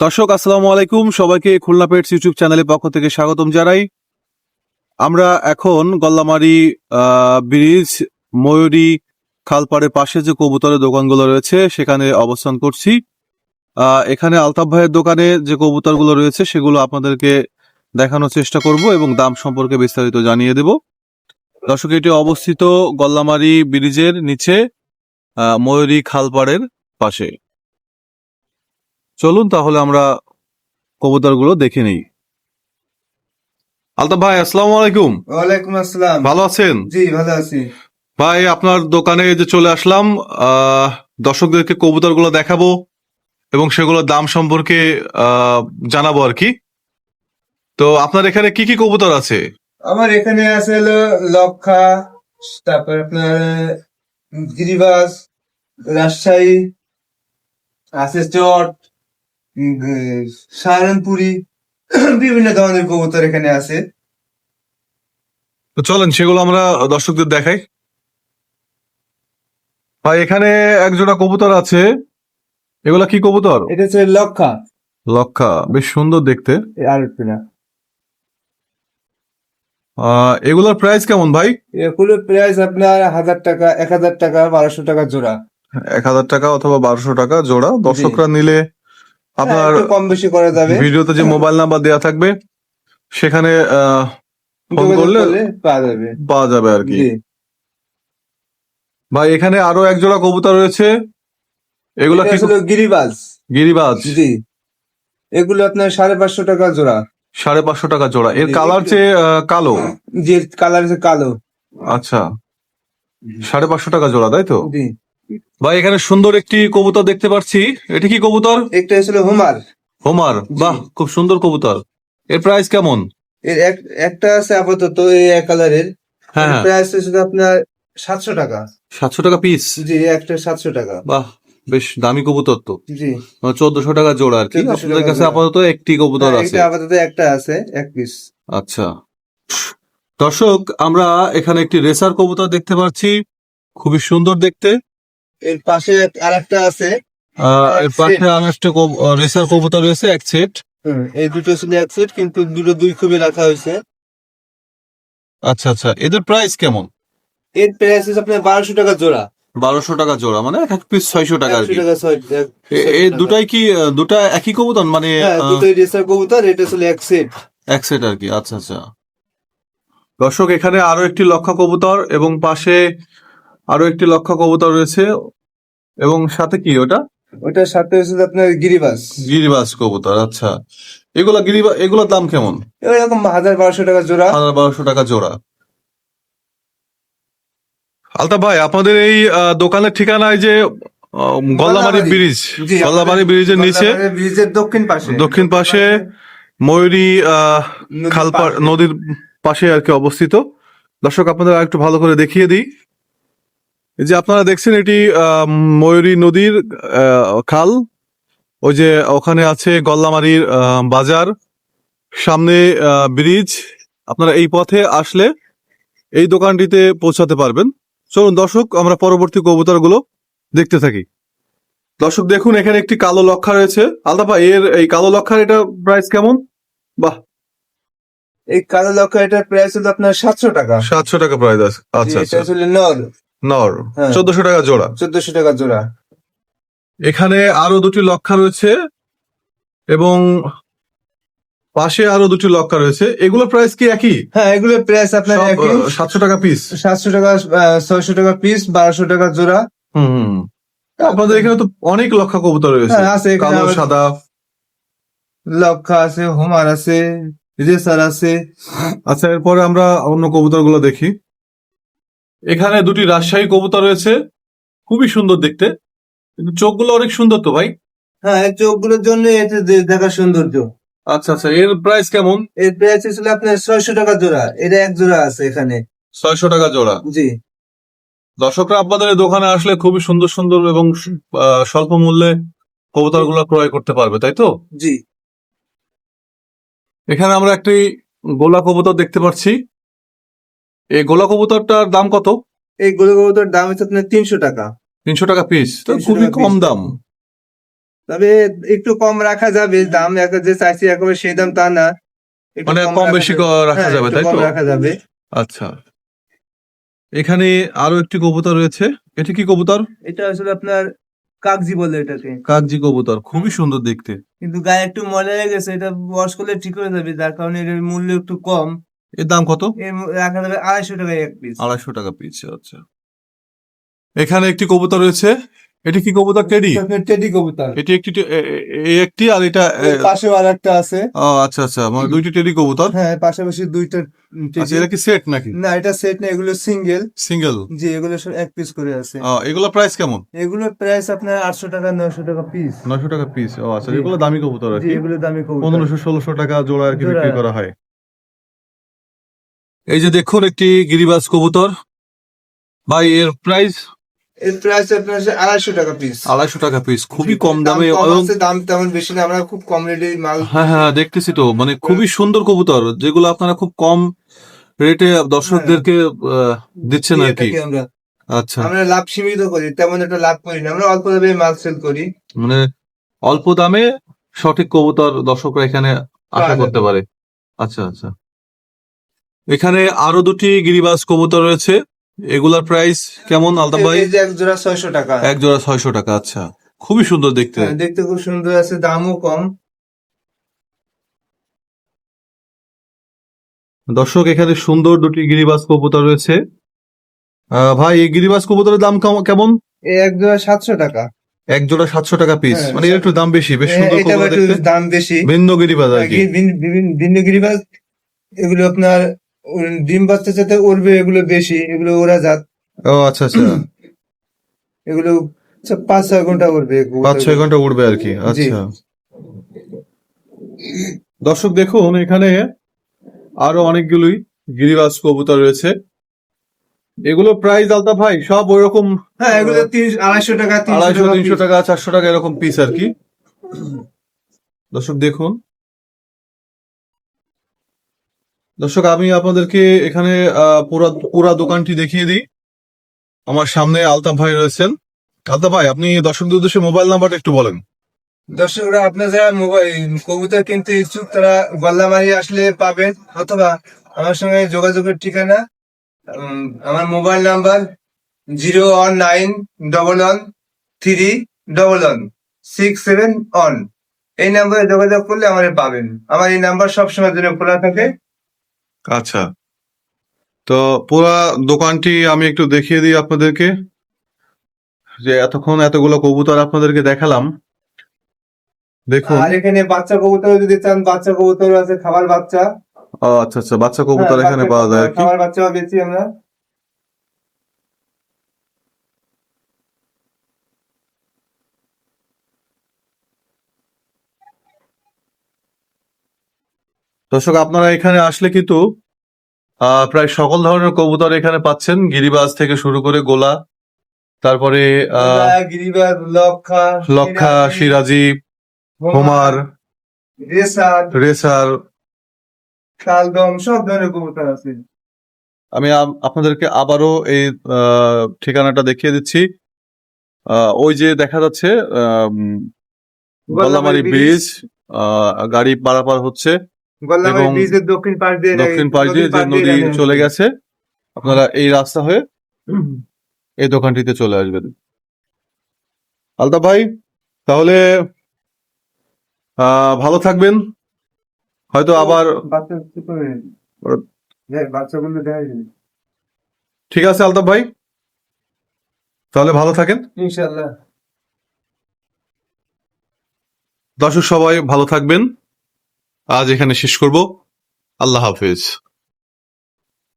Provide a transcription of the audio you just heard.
দর্শক, আসসালামু আলাইকুম। সবাইকে খুলনা পেটস ইউটিউব চ্যানেলের পক্ষ থেকে স্বাগতম জানাই। আমরা এখন গল্লামারি ব্রিজ, ময়ূরী, খালপাড়ের পাশে যে কবুতরের দোকানগুলো রয়েছে, সেখানে অবস্থান করছি। এখানে আলতাফ ভাইয়ের দোকানে যে কবুতরগুলো রয়েছে, সেগুলো আপনাদেরকে দেখানোর চেষ্টা করব এবং দাম সম্পর্কে বিস্তারিত জানিয়ে দেব। দর্শক, এটি অবস্থিত গল্লামারি ব্রিজের নিচে ময়ূরী খালপাড়ের পাশে। চলুন তাহলে আমরা কবুতরগুলো দেখে নেই। আলতাফ ভাই আসসালামু আলাইকুম। ওয়ালাইকুম আসসালাম। ভালো আছেন? জি ভালো আছি। ভাই আপনার দোকানে যে চলে আসলাম আহ, দর্শকদেরকে কবুতরগুলো দেখাবো এবং সেগুলোর দাম সম্পর্কে জানাব আর কি। তো আপনার এখানে কি কি কবুতর আছে? আমার এখানে আছে হলো লক্ষা তারপর আপনার গিরিবাস রাজশাহী আছে চট সাহারানপুরি বিভিন্ন ধরনের কবুতর এখানে আছে। তো চলেন সেগুলো আমরা দর্শকদের দেখাই। ভাই এখানে এক জোড়া কবুতর আছে। এগুলা কি কবুতর? এটা হচ্ছে লক্ষা। লক্ষা বেশ সুন্দর দেখতে। আর এগুলোর প্রাইস কেমন ভাই? এগুলো প্রাইস আপনার হাজার টাকা এক হাজার টাকা বারোশো টাকা জোড়া। এক হাজার টাকা অথবা বারোশো টাকা জোড়া। দর্শকরা নিলে আপনার হ্যাঁ, কম বেশি করা যাবে। ভিডিওতে যে মোবাইল নাম্বার দেওয়া থাকবে সেখানে ফোন করলে পাওয়া যাবে। পাওয়া যাবে আর কি। ভাই এখানে আরও এক জোড়া কবুতর রয়েছে। এগুলো কি গিরিবাজ। গিরিবাজ? জি। এগুলো আপনার সাড়ে পাঁচশো টাকা জোড়া। সাড়ে পাঁচশো টাকা জোড়া। এর কালার আহ, কালো? যে কালার আছে কালো। আচ্ছা। সাড়ে পাঁচশো টাকা জোড়া তাই তো? জি। ভাই এখানে সুন্দর একটি কবুতর দেখতে পাচ্ছি। এটা কি কবুতর? একটা ছিল হুমার। হোমার বাহ খুব সুন্দর কবুতর। এর প্রাইস কেমন? এর এক একটা আছে আপাতত এই এক কালারের। হ্যাঁ হ্যাঁ। প্রাইস ছিল আপনার সাতশো টাকা। সাতশো টাকা পিস জি একটা সাতশো টাকা। বাহ বেশ দামি কবুতর তো। জি। চোদ্দশো টাকা জোড়া আর কি। 1400 আপনাদের টাকা কাছে জোড়া। আপাতত একটি কবুতর হ্যাঁ, আছে। এটা আপাতত একটা আছে এক পিস আচ্ছা। দর্শক আমরা এখানে একটি রেসার কবুতর দেখতে পাচ্ছি। খুবই সুন্দর দেখতে। এর পাশে আর একটা আছে। এর পাশে আর একটা রেসার কবুতর রয়েছে এক সেট এই দুটো ছিল এক সেট কিন্তু দুটো দুই খুবই রাখা হয়েছে। আচ্ছা আচ্ছা এদের প্রাইস কেমন? এর প্রাইস হচ্ছে আপনার বারোশো টাকা জোড়া। বারোশো টাকা জোড়া মানে এক পিস ছয়শো টাকা আর কি। এই দুটাই কি দুটা একই কবুতর? মানে হ্যাঁ দুটোই রেসার কবুতর এটা ছিল এক সেট এক সেট আর কি আচ্ছা আচ্ছা। দর্শক এখানে আরও একটি লক্ষা কবুতর এবং পাশে আরও একটি লক্ষা কবুতর রয়েছে এবং সাথে কি ওটা? ওটার সাথে হচ্ছে আপনার গিরিবাস। গিরিবাস কবুতর আচ্ছা। এগুলা গিরিবা এগুলোর দাম কেমন? এরকম হাজার বারোশো টাকা জোড়া। হাজার বারোশো টাকা জোড়া। আলতা ভাই আপনাদের এই দোকানের ঠিকানায় যে গল্লামারি। ব্রিজ গল্লামারি ব্রিজের নিচে ব্রিজের দক্ষিণ পাশে। দক্ষিণ পাশে ময়ূরী খালপাড় পাশে। নদীর পাশে আর কি অবস্থিত। দর্শক আপনাদের একটু ভালো করে দেখিয়ে দিই। যে আপনারা দেখছেন এটি আহ, ময়ূরী নদীর খাল। ওই যে ওখানে আছে গল্লামারির বাজার। সামনে ব্রিজ। আপনারা এই পথে আসলে এই দোকানটিতে পৌঁছাতে পারবেন। চলুন দর্শক আমরা পরবর্তী কবুতরগুলো দেখতে থাকি। দর্শক দেখুন এখানে একটি কালো লক্ষা রয়েছে। আলতাফা এর এই কালো লক্ষার এটা প্রাইস কেমন? বাহ! এই কালো লক্ষ্য এটার প্রাইস হলো আপনার সাতশো টাকা। সাতশো টাকা প্রাইস আছে। আচ্ছা আচ্ছা। নর নর হ্যাঁ। চোদ্দশো টাকা জোড়া। চোদ্দশো টাকা জোড়া। এখানে আরও দুটি লক্ষা রয়েছে এবং পাশে আরও দুটি লক্ষা রয়েছে। এগুলো প্রাইস কি একই? হ্যাঁ এগুলোর প্রাইস আপনার একই। সাতশো টাকা পিস সাতশো টাকা ছয়শো টাকা পিস বারোশো টাকা জোড়া। হুম হুম। আপনাদের এখানে তো অনেক লক্ষা কবুতর রয়েছে। হ্যাঁ আছে এখানে কালো আবার সাদা। লক্ষা আছে হোমার আছে রেসার আছে। আচ্ছা এরপরে আমরা অন্য কবুতরগুলো দেখি। এখানে দুটি রাজশাহী কবুতর রয়েছে। খুবই সুন্দর দেখতে। কিন্তু চোখগুলো অনেক সুন্দর তো ভাই? হ্যাঁ এই চোখগুলোর জন্য এটা দেখার সৌন্দর্য। আচ্ছা আচ্ছা এর প্রাইস কেমন? এর প্রাইস ছিল আপনার ছয়শো টাকা জোড়া। এটা এক জোড়া আছে এখানে। ছয়শো টাকা জোড়া? জি। দর্শকরা আপনাদের এই দোকানে আসলে খুবই সুন্দর সুন্দর এবং আহ, স্বল্প মূল্যে কবুতরগুলো ক্রয় করতে পারবে তাই তো? জি। এখানে আমরা একটি গোলা কবুতর দেখতে পাচ্ছি। এই গোলা কবুতরটার দাম কত? এই গোল কবুতর দাম হচ্ছে আপনার তিনশো টাকা। তিনশো টাকা পিস তো খুবই কম দাম। তবে একটু কম রাখা যাবে দাম যে চাইছি একেবারে সেই দাম তা না। মানে কম বেশি রাখা হ্যাঁ, যাবে তাই তো? রাখা যাবে। আচ্ছা। এখানে আরও একটি কবুতর রয়েছে। এটি কি কবুতর? এটা আসলে আপনার কাগজি বলে এটাকে। কাকজি কবুতর খুবই সুন্দর দেখতে। কিন্তু গায়ে একটু ময়লা লেগে গেছে এটা ওয়াশ করলে ঠিক হয়ে যাবে যার কারণে এর মূল্য একটু কম। এর দাম কত? আড়াইশো টাকা এক পিস আড়াইশো টাকা পিস আচ্ছা। এখানে একটি কবুতর রয়েছে। এটি কি কবুতর টেডি? টেডি কবুতর। এটি একটি একটি আর এটা এ, পাশেও আর একটা আছে। ও, আচ্ছা আচ্ছা মানে দুইটি টেডি কবুতর? হ্যাঁ পাশাপাশি দুইটা আচ্ছা এটা কি সেট নাকি? না এটা সেট না এগুলো সিঙ্গেল সিঙ্গেল জি এগুলো সব এক পিস করে আছে। এগুলো প্রাইস কেমন? এগুলোর প্রাইস আপনার আটশো টাকা নয়শো টাকা পিস নয়শো টাকা পিস ও আচ্ছা এগুলো দামি কবুতর আর কি? এগুলো দামি কবুতর। পনেরোশো ষোলোশো টাকা জোড়া আর কি। বিক্রি করা হয়। এই যে দেখুন একটি গিরিবাজ কবুতর। ভাই এর প্রাইস এর প্রাইস আপনার আড়াইশো টাকা পিস আড়াইশো টাকা পিস খুবই কম দামে দাম দাম তেমন বেশি না আমরা খুব কম রেটে মাল হ্যাঁ হ্যাঁ দেখতেছি তো মানে খুবই সুন্দর কবুতর যেগুলো আপনারা খুব কম রেটে দর্শকদেরকে আহ, দিচ্ছেন আর কি। আমরা। আচ্ছা। আমরা লাভ সীমিত করি তেমন একটা লাভ করি না আমরা অল্প দামে মাল সেল করি। মানে অল্প দামে সঠিক কবুতর দর্শকরা এখানে আশা করতে পারে। আচ্ছা আচ্ছা। এখানে আরও দুটি গিরিবাস কবুতর রয়েছে। এগুলার প্রাইস কেমন আলতাফ ভাই? এক জোড়া ছয়শো টাকা। এক জোড়া ছয়শো টাকা আচ্ছা। খুবই সুন্দর দেখতে। হ্যাঁ, দেখতে খুব সুন্দর আছে দামও কম। দর্শক এখানে সুন্দর দুটি গিরিবাস কবুতর রয়েছে। ভাই এই গিরিবাস কবুতরের দাম কেমন- এক জোড়া সাতশো টাকা। এক জোড়া সাতশো টাকা পিস হ্যাঁ, মানে এর একটু দাম বেশি বেশ সুন্দর একটু দেখতে। দাম বেশি। ভিন্ন গিরিবাজ আর কি। ভিন্ন গিরিবাজ এগুলো আপনার ডিম বাচ্চা সাথে উড়বে এগুলো বেশি এগুলো ওরা জাত। ও আচ্ছা আচ্ছা। এগুলো হচ্ছে পাঁচ ছয় ঘণ্টা উড়বে। পাঁচ ছয় ঘণ্টা উড়বে আর কি আচ্ছা। দর্শক দেখুন এখানে আরও অনেকগুলোই গিরিবাজ কবুতর রয়েছে। এগুলো প্রাইস আলতা ভাই সব ওইরকম হ্যাঁ এগুলো আড়াইশো টাকা আড়াইশো তিনশো টাকা চারশো টাকা এরকম পিস আর কি। দর্শক দেখুন। দর্শক, আমি আপনাদেরকে এখানে পুরা পুরা দোকানটি দেখিয়ে দিই। আমার সামনে আলতাফ ভাই রয়েছেন। আলতাফ ভাই, আপনি দর্শকদের উদ্দেশ্যে মোবাইল নাম্বারটা একটু বলেন। দর্শকরা আপনার যারা মোবাইল, কবুতর কিনতে ইচ্ছুক, তারা গল্লামারি আসলে পাবেন, অথবা আমার সঙ্গে যোগাযোগের ঠিকানা আমার mobile number zero one nine double one three double one six seven one. এই নাম্বারে যোগাযোগ করলে আমারে পাবেন। আমার এই নাম্বার সবসময় জন্য খোলা থাকে। আচ্ছা। তো পুরা দোকানটি আমি একটু দেখিয়ে দিই আপনাদেরকে। যে এতক্ষণ এতগুলো কবুতর আপনাদেরকে দেখালাম। দেখুন। আর এখানে বাচ্চা কবুতর যদি চান বাচ্চা কবুতর আছে খাবার বাচ্চা। ও আচ্ছা আচ্ছা বাচ্চা কবুতর হ্যাঁ, এখানে পাওয়া যায় আর কি। খাবার বাচ্চা বেশি আমরা। দর্শক আপনারা এখানে আসলে কিন্তু আহ, প্রায় সকল ধরনের কবুতর এখানে পাচ্ছেন। গিরিবাজ থেকে শুরু করে গোলা তারপরে আহ, লক্ষা সিরাজি হোমার রেসার রেসার শালদম সব ধরনের কবুতর আছে। আমি আপনাদেরকে আবারও এই আহ, ঠিকানাটা দেখিয়ে দিচ্ছি। আহ, ওই যে দেখা যাচ্ছে গল্লামারি ব্রিজ আহ, গাড়ি পারাপার হচ্ছে। এবং দক্ষিণ পাশ দিয়ে দক্ষিণ পাশ দিয়ে যে নদী চলে গেছে আপনারা এই রাস্তা হয়ে এই দোকানটিতে চলে আসবেন। আলতা ভাই তাহলে ভালো থাকবেন। হয়তো আবার ঠিক আছে আলতাফ ভাই তাহলে ভালো থাকেন। ইনশাল্লাহ দর্শক সবাই ভালো থাকবেন। আজ এখানে শেষ করব। আল্লাহ হাফেজ।